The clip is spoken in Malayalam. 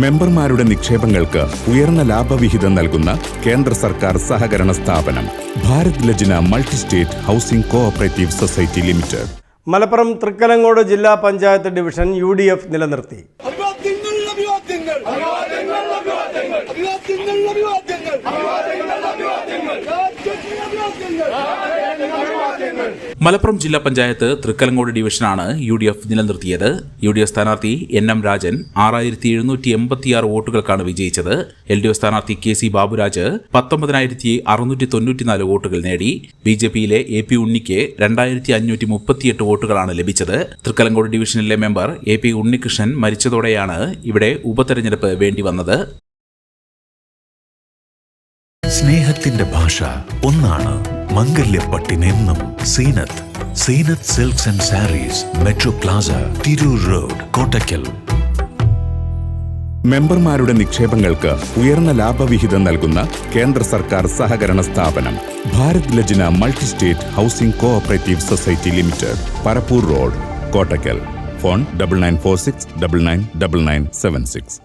മെമ്പർമാരുടെ നിക്ഷേപങ്ങൾക്ക് ഉയർന്ന ലാഭവിഹിതം നൽകുന്ന കേന്ദ്ര സർക്കാർ സഹകരണ സ്ഥാപനം Bharat Lajna multi state housing cooperative society limited. Malappuram Thrikkalangode ജില്ലാ panchayat division U D F നിലനിർത്തി അഭിവാദ്യങ്ങൾ അഭിവാദ്യങ്ങൾ അഭിവാദ്യങ്ങൾ അഭിവാദ്യങ്ങൾ അഭിവാദ്യങ്ങൾ അഭിവാദ്യങ്ങൾ രാജ്യത്തിന് അഭിവാദ്യങ്ങൾ മലപ്പുറം ജില്ലാ പഞ്ചായത്ത് തൃക്കലങ്കോട് ഡിവിഷനാണ് യു ഡി എഫ് നിലനിർത്തിയത്. യു ഡി എഫ് സ്ഥാനാർത്ഥി എൻ എം രാജൻ ആറായിരത്തി എഴുന്നൂറ്റി എൺപത്തിയാറ് വോട്ടുകൾക്കാണ് വിജയിച്ചത്. എൽ ഡി എഫ് സ്ഥാനാർത്ഥി കെ സി ബാബുരാജ് പത്തൊമ്പതിനായിരത്തി അറുന്നൂറ്റി തൊണ്ണൂറ്റിനാല് വോട്ടുകൾ നേടി. ബി ജെ പിയിലെ എ പി ഉണ്ണിക്ക് രണ്ടായിരത്തി അഞ്ഞൂറ്റി മുപ്പത്തിയെട്ട് വോട്ടുകളാണ് ലഭിച്ചത്. തൃക്കലങ്കോട് ഡിവിഷനിലെ മെമ്പർ എ പി ഉണ്ണികൃഷ്ണൻ മരിച്ചതോടെയാണ് ഇവിടെ ഉപതെരഞ്ഞെടുപ്പ് വേണ്ടിവന്നത്. സ്നേഹത്തിന്റെ ഭാഷ ഒന്നാണ് മംഗല്യപ്പട്ടിനെന്നും Zeenath. Zeenath silks and sarees metro plaza Tirur road Kottakkal. മെമ്പർമാരുടെ നിക്ഷേപങ്ങൾക്ക് ഉയർന്ന ലാഭവിഹിതം നൽകുന്ന കേന്ദ്ര സർക്കാർ സഹകരണ സ്ഥാപനം Bharat Lajna multi state housing cooperative society limited Parappur road Kottakkal phone double nine four six double nine double nine seven six.